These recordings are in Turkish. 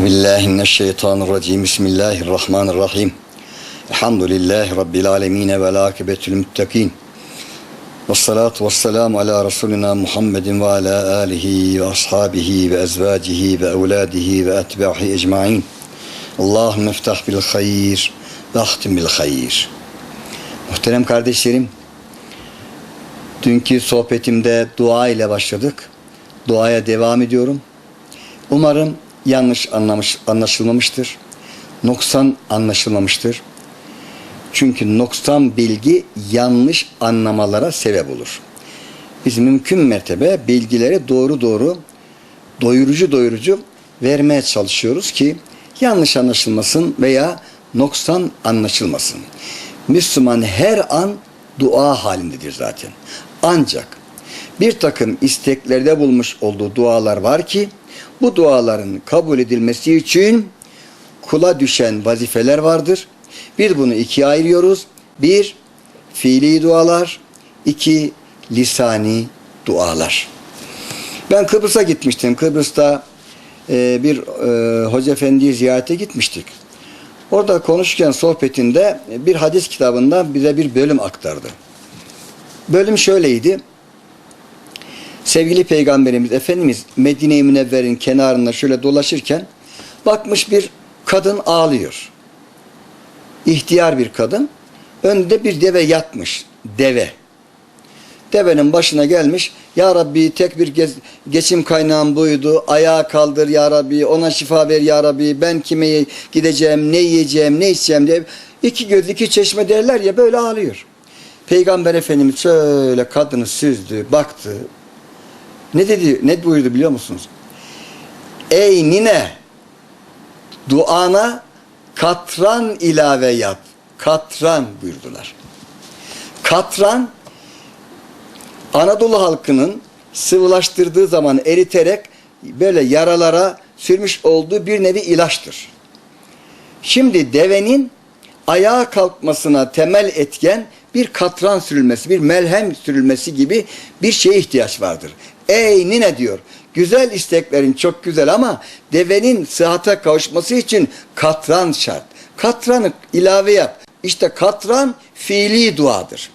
Euzu billahi mineşşeytanirracim. Bismillahirrahmanirrahim. Elhamdülillahi rabbil alamin ve akibetül muttakin. Ves salatu vesselamu ala Resulina Muhammedin ve ala alihi ve ashabihi ve ezvacihi ve evladihi ve etbahi ecmain. Allahümme iftah bil hayır ve ahtim bil hayır. Muhterem kardeşlerim, dünkü sohbetimde dua ile başladık. Duaya devam ediyorum. Umarım yanlış anlamış, anlaşılmamıştır. Noksan anlaşılmamıştır. Çünkü noksan bilgi yanlış anlamalara sebep olur. Biz mümkün mertebe bilgileri doğru doğru, doyurucu doyurucu vermeye çalışıyoruz ki yanlış anlaşılmasın veya noksan anlaşılmasın. Müslüman her an dua halindedir zaten. Ancak bir takım isteklerde bulmuş olduğu dualar var ki bu duaların kabul edilmesi için kula düşen vazifeler vardır. Bir bunu ikiye ayırıyoruz. Bir, fiili dualar. iki lisani dualar. Ben Kıbrıs'a gitmiştim. Kıbrıs'ta e, bir e, Hoca Efendi'yi ziyarete gitmiştik. Orada konuşurken sohbetinde bir hadis kitabından bize bir bölüm aktardı. Bölüm şöyleydi. Sevgili Peygamberimiz Efendimiz Medine-i Münevver'in kenarında şöyle dolaşırken bakmış bir kadın ağlıyor. İhtiyar bir kadın. Önde bir deve yatmış. Deve. Devenin başına gelmiş. Ya Rabbi tek bir gez, geçim kaynağım buydu. Ayağa kaldır ya Rabbi. Ona şifa ver ya Rabbi. Ben kime gideceğim, ne yiyeceğim, ne içeceğim diye. iki göz iki çeşme derler ya böyle ağlıyor. Peygamber Efendimiz şöyle kadını süzdü, baktı. Ne dedi, ne buyurdu biliyor musunuz? Ey nine duana katran ilave yap. Katran buyurdular. Katran Anadolu halkının sıvılaştırdığı zaman eriterek böyle yaralara sürmüş olduğu bir nevi ilaçtır. Şimdi devenin ayağa kalkmasına temel etken bir katran sürülmesi, bir melhem sürülmesi gibi bir şeye ihtiyaç vardır. Ey nine diyor. Güzel isteklerin çok güzel ama devenin sıhhata kavuşması için katran şart. Katranı ilave yap. İşte katran fiili duadır.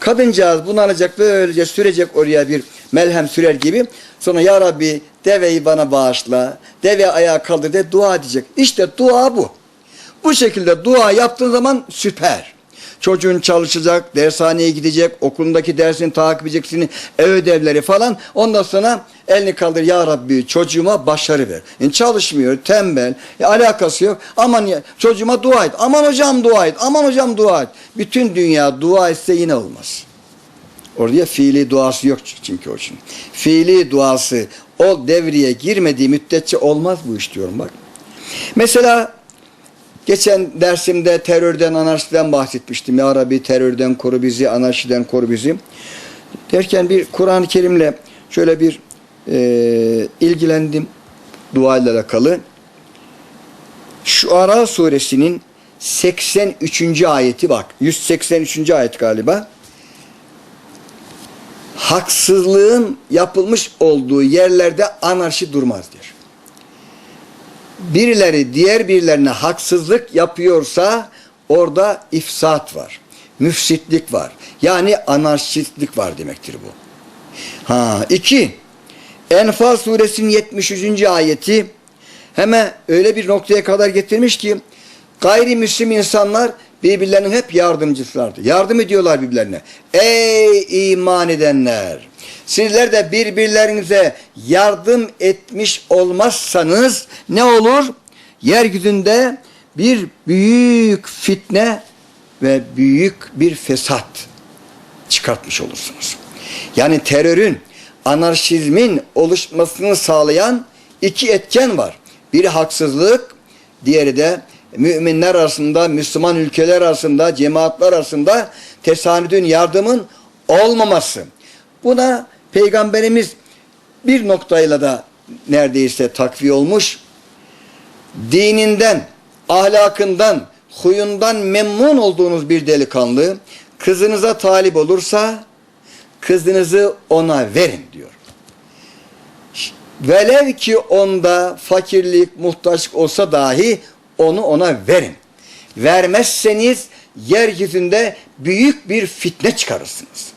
Kadıncağız bunu alacak böylece sürecek oraya bir melhem sürer gibi. Sonra ya Rabbi deveyi bana bağışla. Deve ayağa kaldır de dua edecek. İşte dua bu. Bu şekilde dua yaptığın zaman süper. Çocuğun çalışacak, dershaneye gidecek, okulundaki dersini takip edeceksin, ev ödevleri falan. Ondan sonra elini kaldır ya Rabbi çocuğuma başarı ver. Yani çalışmıyor, tembel, e, alakası yok. Aman ya, çocuğuma dua et. Aman hocam dua et. Aman hocam dua et. Bütün dünya dua etse yine olmaz. Oraya fiili duası yok çünkü o için. Fiili duası o devreye girmediği müddetçe olmaz bu iş diyorum bak. Mesela Geçen dersimde terörden, anarşiden bahsetmiştim. Ya Rabbi terörden koru bizi, anarşiden koru bizi. Derken bir Kur'an-ı Kerim'le şöyle bir e, ilgilendim dua ile alakalı. Şuara suresinin 83. ayeti bak. 183. ayet galiba. Haksızlığın yapılmış olduğu yerlerde anarşi durmaz diyor birileri diğer birilerine haksızlık yapıyorsa orada ifsat var. Müfsitlik var. Yani anarşistlik var demektir bu. Ha iki. Enfal suresinin 73. ayeti hemen öyle bir noktaya kadar getirmiş ki gayrimüslim insanlar birbirlerinin hep yardımcılardı. Yardım ediyorlar birbirlerine. Ey iman edenler! Sizler de birbirlerinize yardım etmiş olmazsanız ne olur? Yeryüzünde bir büyük fitne ve büyük bir fesat çıkartmış olursunuz. Yani terörün, anarşizmin oluşmasını sağlayan iki etken var. Biri haksızlık, diğeri de müminler arasında, Müslüman ülkeler arasında, cemaatler arasında tesanüdün yardımın olmaması. Buna Peygamberimiz bir noktayla da neredeyse takviye olmuş. Dininden, ahlakından, huyundan memnun olduğunuz bir delikanlı kızınıza talip olursa kızınızı ona verin diyor. Velev ki onda fakirlik, muhtaçlık olsa dahi onu ona verin. Vermezseniz yeryüzünde büyük bir fitne çıkarırsınız.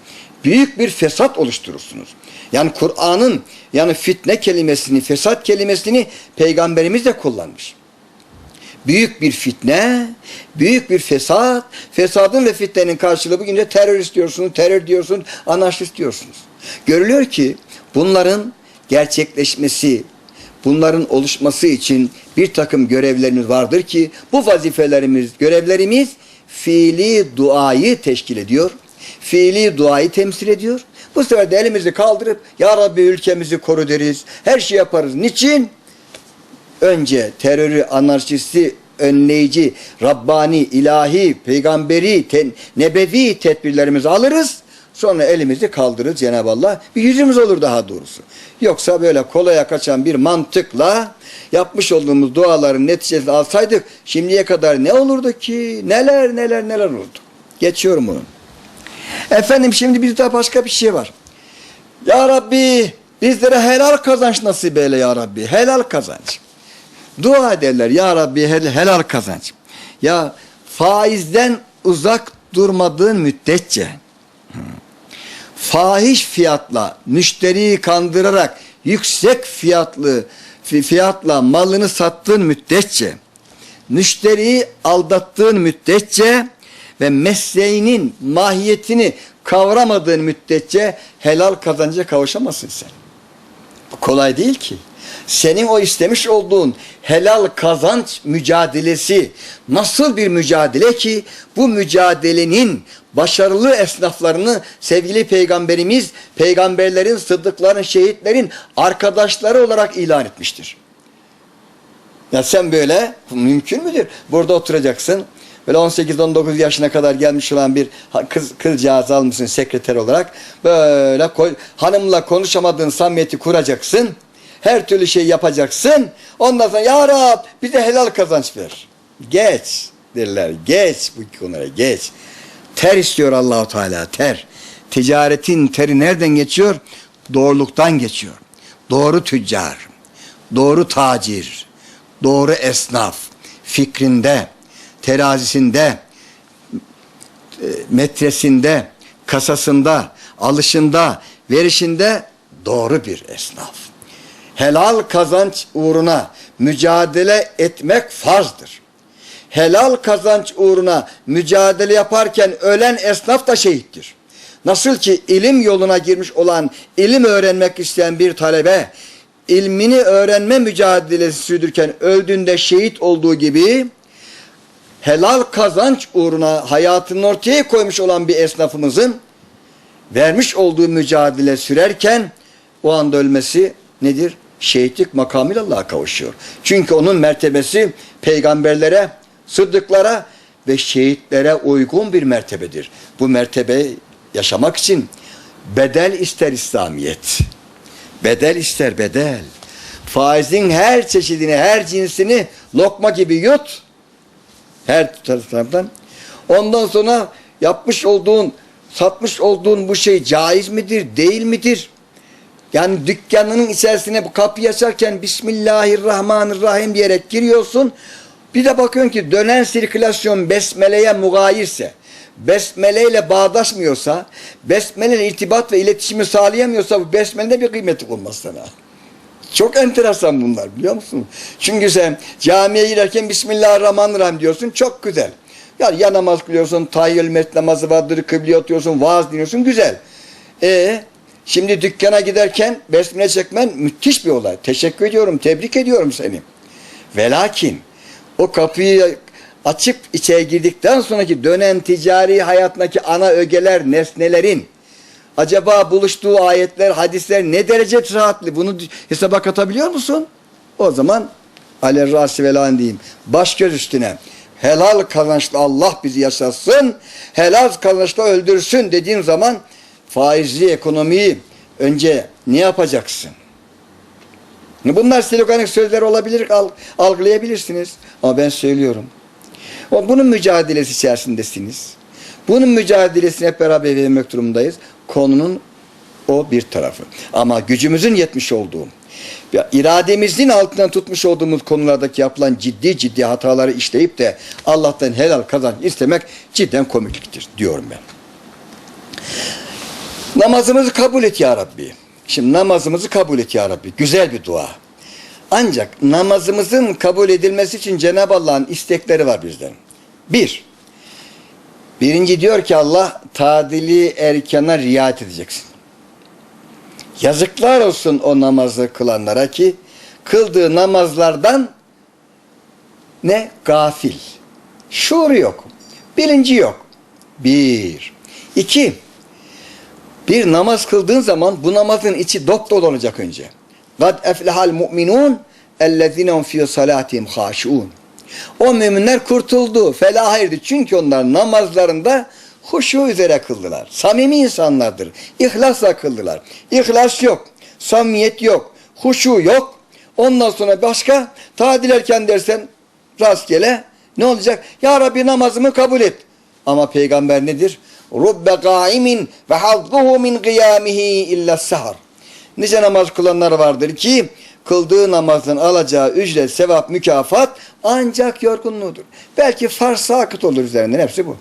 Büyük bir fesat oluşturursunuz. Yani Kur'an'ın yani fitne kelimesini, fesat kelimesini peygamberimiz de kullanmış. Büyük bir fitne, büyük bir fesat, fesadın ve fitnenin karşılığı bugün terörist diyorsunuz, terör diyorsunuz, anarşist diyorsunuz. Görülüyor ki bunların gerçekleşmesi, bunların oluşması için bir takım görevlerimiz vardır ki bu vazifelerimiz, görevlerimiz fiili duayı teşkil ediyor. Fiili duayı temsil ediyor. Bu sefer de elimizi kaldırıp Ya Rabbi ülkemizi koru deriz. Her şey yaparız. Niçin? önce terörü, anarşisti önleyici, Rabbani, ilahi, peygamberi, ten, nebevi tedbirlerimizi alırız. Sonra elimizi kaldırırız Cenab-ı Allah. Bir yüzümüz olur daha doğrusu. Yoksa böyle kolaya kaçan bir mantıkla yapmış olduğumuz duaların neticesini alsaydık şimdiye kadar ne olurdu ki? Neler neler neler olurdu. Geçiyorum bunu. Efendim şimdi bizde başka bir şey var. Ya Rabbi bizlere helal kazanç nasip eyle ya Rabbi. Helal kazanç. Dua ederler ya Rabbi hel- helal kazanç. Ya faizden uzak durmadığın müddetçe fahiş fiyatla müşteriyi kandırarak yüksek fiyatlı fi- fiyatla malını sattığın müddetçe müşteriyi aldattığın müddetçe ve mesleğinin mahiyetini kavramadığın müddetçe helal kazanca kavuşamazsın sen. Bu kolay değil ki. Senin o istemiş olduğun helal kazanç mücadelesi nasıl bir mücadele ki bu mücadelenin başarılı esnaflarını sevgili peygamberimiz peygamberlerin, sıddıkların, şehitlerin arkadaşları olarak ilan etmiştir. Ya sen böyle mümkün müdür? Burada oturacaksın. Böyle 18-19 yaşına kadar gelmiş olan bir kız, kızcağız almışsın sekreter olarak. Böyle hanımla konuşamadığın samimiyeti kuracaksın. Her türlü şey yapacaksın. Ondan sonra ya Rab bize helal kazanç ver. Geç derler. Geç bu konuya geç. Ter istiyor Allahu Teala ter. Ticaretin teri nereden geçiyor? Doğruluktan geçiyor. Doğru tüccar, doğru tacir, doğru esnaf, fikrinde, terazisinde, e, metresinde, kasasında, alışında, verişinde doğru bir esnaf. Helal kazanç uğruna mücadele etmek farzdır. Helal kazanç uğruna mücadele yaparken ölen esnaf da şehittir. Nasıl ki ilim yoluna girmiş olan, ilim öğrenmek isteyen bir talebe, ilmini öğrenme mücadelesi sürdürürken öldüğünde şehit olduğu gibi, helal kazanç uğruna hayatını ortaya koymuş olan bir esnafımızın vermiş olduğu mücadele sürerken o anda ölmesi nedir? Şehitlik makamıyla Allah'a kavuşuyor. Çünkü onun mertebesi peygamberlere, sıddıklara ve şehitlere uygun bir mertebedir. Bu mertebe yaşamak için bedel ister İslamiyet. Bedel ister bedel. Faizin her çeşidini, her cinsini lokma gibi yut. Her taraftan. Ondan sonra yapmış olduğun, satmış olduğun bu şey caiz midir, değil midir? Yani dükkanının içerisine bu kapıyı açarken Bismillahirrahmanirrahim diyerek giriyorsun. Bir de bakıyorsun ki dönen sirkülasyon besmeleye mugayirse, besmele ile bağdaşmıyorsa, besmele ile irtibat ve iletişimi sağlayamıyorsa bu besmelede bir kıymeti olmaz sana. Çok enteresan bunlar biliyor musun? Çünkü sen camiye girerken Bismillahirrahmanirrahim diyorsun çok güzel. Yani ya namaz kılıyorsun, tahiyyül mescid namazı vardır, kıbleye oturuyorsun, vaaz dinliyorsun güzel. E şimdi dükkana giderken besmele çekmen müthiş bir olay. Teşekkür ediyorum, tebrik ediyorum seni. Velakin o kapıyı açıp içeri girdikten sonraki dönen ticari hayatındaki ana ögeler, nesnelerin acaba buluştuğu ayetler, hadisler ne derece sıhhatli? Bunu hesaba katabiliyor musun? O zaman alel rasi velan diyeyim. Baş göz üstüne. Helal kazançla Allah bizi yaşatsın. Helal kazançla öldürsün dediğin zaman faizli ekonomiyi önce ne yapacaksın? Bunlar sloganik sözler olabilir, al- algılayabilirsiniz. Ama ben söylüyorum. Bunun mücadelesi içerisindesiniz. Bunun mücadelesini hep beraber vermek durumundayız. Konunun O bir tarafı. Ama gücümüzün yetmiş olduğu, irademizin altından tutmuş olduğumuz konulardaki yapılan ciddi ciddi hataları işleyip de Allah'tan helal kazanç istemek cidden komikliktir diyorum ben. Namazımızı kabul et ya Rabbi. Şimdi namazımızı kabul et ya Rabbi. Güzel bir dua. Ancak namazımızın kabul edilmesi için Cenab-ı Allah'ın istekleri var bizden. Bir, birinci diyor ki Allah tadili erkana riayet edeceksin. Yazıklar olsun o namazı kılanlara ki kıldığı namazlardan ne? Gafil. Şuuru yok. Bilinci yok. Bir. İki. Bir namaz kıldığın zaman bu namazın içi dop dolu olacak önce. Kad eflehal mu'minun ellezinehum fi salatihim haşun. O müminler kurtuldu, felah erdi. Çünkü onlar namazlarında huşu üzere kıldılar. Samimi insanlardır. İhlasla kıldılar. İhlas yok, samimiyet yok, huşu yok. Ondan sonra başka tadil erken dersen rastgele ne olacak? Ya Rabbi namazımı kabul et. Ama peygamber nedir? Rubbe gaimin ve hazzuhu min kıyamihi illa sahar. Nice namaz kılanlar vardır ki kıldığı namazın alacağı ücret, sevap, mükafat ancak yorgunluğudur. Belki farz sakıt olur üzerinden hepsi bu.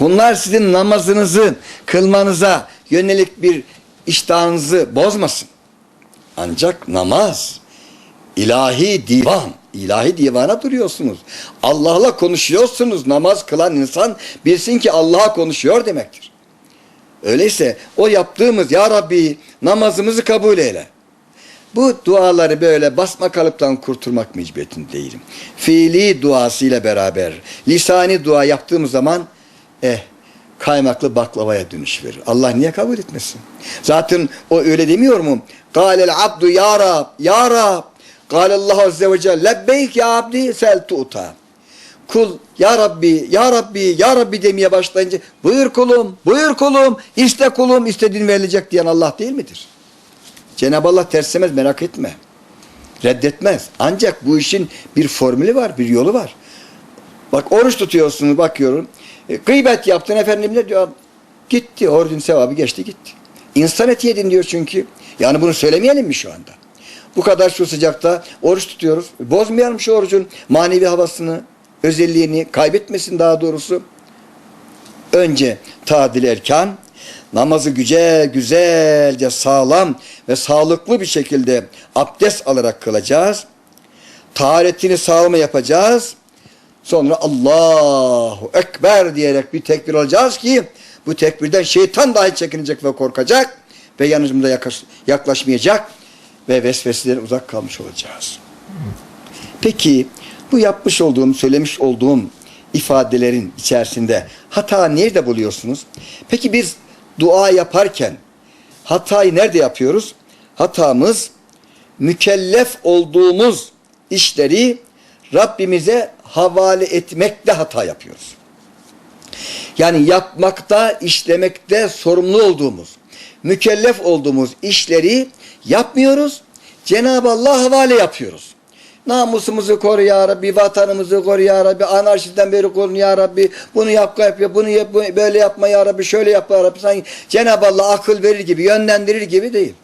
Bunlar sizin namazınızı kılmanıza yönelik bir iştahınızı bozmasın. Ancak namaz, ilahi divan, ilahi divana duruyorsunuz. Allah'la konuşuyorsunuz. Namaz kılan insan bilsin ki Allah'a konuşuyor demektir. Öyleyse o yaptığımız Ya Rabbi namazımızı kabul eyle. Bu duaları böyle basma kalıptan kurtulmak mecburiyetinde değilim. Fiili duasıyla beraber lisani dua yaptığımız zaman eh kaymaklı baklavaya dönüş verir. Allah niye kabul etmesin? Zaten o öyle demiyor mu? Kâlel abdu ya Rab, ya Rab. Kâlellahu azze ve celle lebbeyk ya abdi sel tu'ta. Kul ya Rabbi, ya Rabbi, ya Rabbi demeye başlayınca buyur kulum, buyur kulum, iste kulum, istediğin verilecek diyen Allah değil midir? Cenab-ı Allah terslemez merak etme. Reddetmez. Ancak bu işin bir formülü var, bir yolu var. Bak oruç tutuyorsunuz bakıyorum. E, gıybet yaptın efendim ne diyor? Gitti. Orucun sevabı geçti gitti. İnsan eti yedin diyor çünkü. Yani bunu söylemeyelim mi şu anda? Bu kadar şu sıcakta oruç tutuyoruz. Bozmayalım şu orucun manevi havasını, özelliğini kaybetmesin daha doğrusu. Önce tadil erkan, namazı güzel, güzelce sağlam ve sağlıklı bir şekilde abdest alarak kılacağız. Taharetini sağlama yapacağız. Sonra Allahu Ekber diyerek bir tekbir alacağız ki bu tekbirden şeytan dahi çekinecek ve korkacak ve yanımıza yaklaş- yaklaşmayacak ve vesveselerden uzak kalmış olacağız. Peki bu yapmış olduğum, söylemiş olduğum ifadelerin içerisinde hata nerede buluyorsunuz? Peki biz dua yaparken hatayı nerede yapıyoruz? Hatamız mükellef olduğumuz işleri Rabbimize havale etmekte hata yapıyoruz. Yani yapmakta, işlemekte sorumlu olduğumuz, mükellef olduğumuz işleri yapmıyoruz. Cenab-ı Allah havale yapıyoruz. Namusumuzu koru ya Rabbi, vatanımızı koru ya Rabbi, anarşisten beri koru ya Rabbi, bunu yap, yap, bunu yap, böyle yapma ya Rabbi, şöyle yap ya Rabbi. Sanki Cenab-ı Allah akıl verir gibi, yönlendirir gibi değil.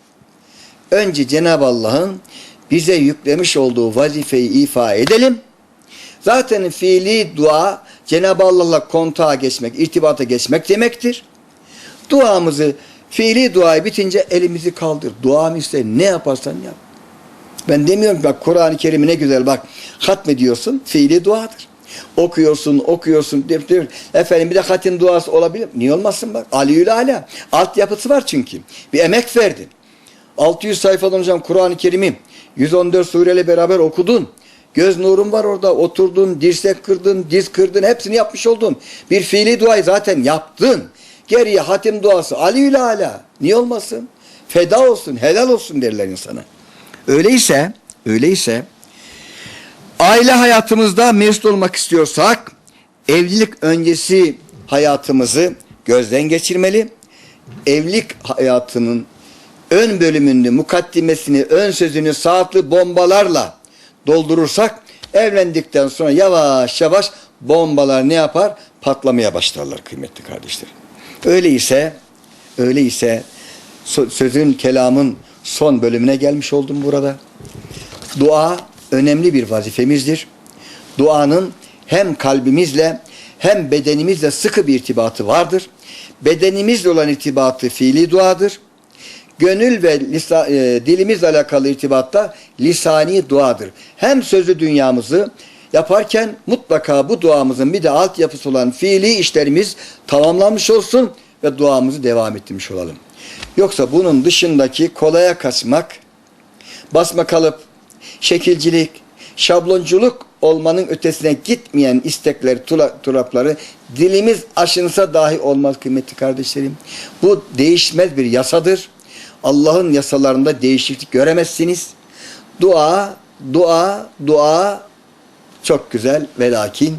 Önce Cenab-ı Allah'ın bize yüklemiş olduğu vazifeyi ifa edelim. Zaten fiili dua Cenab-ı Allah'la kontağa geçmek, irtibata geçmek demektir. Duamızı, fiili duayı bitince elimizi kaldır. Duamı iste ne yaparsan yap. Ben demiyorum bak Kur'an-ı Kerim'i ne güzel bak hatmediyorsun fiili duadır. Okuyorsun, okuyorsun. Deyip, deyip, efendim bir de hatim duası olabilir. Niye olmasın bak? Aliül Ala. Altyapısı var çünkü. Bir emek verdin. 600 sayfadan hocam Kur'an-ı Kerim'i 114 sureyle beraber okudun. Göz nurun var orada. Oturdun, dirsek kırdın, diz kırdın. Hepsini yapmış oldun. Bir fiili duayı zaten yaptın. Geriye hatim duası. Aliül Ala. Niye olmasın? Feda olsun, helal olsun derler insana. Öyleyse, öyleyse aile hayatımızda mesut olmak istiyorsak evlilik öncesi hayatımızı gözden geçirmeli. Evlilik hayatının ön bölümünü, mukaddimesini, ön sözünü saatli bombalarla doldurursak evlendikten sonra yavaş yavaş bombalar ne yapar? Patlamaya başlarlar kıymetli kardeşlerim. Öyleyse, öyleyse sözün, kelamın son bölümüne gelmiş oldum burada. Dua önemli bir vazifemizdir. Duanın hem kalbimizle hem bedenimizle sıkı bir irtibatı vardır. Bedenimizle olan irtibatı fiili duadır. Gönül ve lisa, e, dilimizle alakalı irtibatta lisani duadır. Hem sözlü dünyamızı yaparken mutlaka bu duamızın bir de altyapısı olan fiili işlerimiz tamamlanmış olsun ve duamızı devam ettirmiş olalım. Yoksa bunun dışındaki kolaya kaçmak, basma kalıp, şekilcilik, şablonculuk olmanın ötesine gitmeyen istekleri, tula- turapları dilimiz aşınsa dahi olmaz kıymetli kardeşlerim. Bu değişmez bir yasadır. Allah'ın yasalarında değişiklik göremezsiniz. Dua, dua, dua çok güzel ve lakin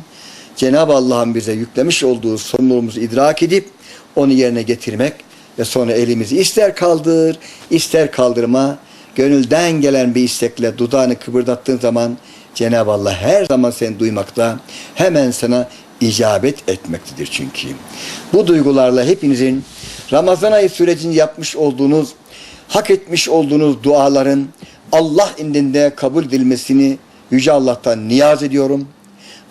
Cenab-ı Allah'ın bize yüklemiş olduğu sorumluluğumuzu idrak edip onu yerine getirmek ve sonra elimizi ister kaldır, ister kaldırma, gönülden gelen bir istekle dudağını kıpırdattığın zaman Cenab-ı Allah her zaman seni duymakta, hemen sana icabet etmektedir çünkü. Bu duygularla hepinizin Ramazan ayı sürecinde yapmış olduğunuz, hak etmiş olduğunuz duaların Allah indinde kabul edilmesini Yüce Allah'tan niyaz ediyorum.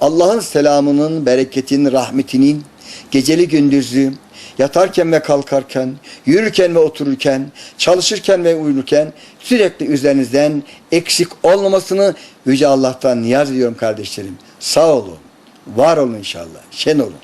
Allah'ın selamının, bereketinin, rahmetinin geceli gündüzlü, yatarken ve kalkarken, yürürken ve otururken, çalışırken ve uyurken sürekli üzerinizden eksik olmamasını Yüce Allah'tan niyaz ediyorum kardeşlerim. Sağ olun, var olun inşallah, şen olun.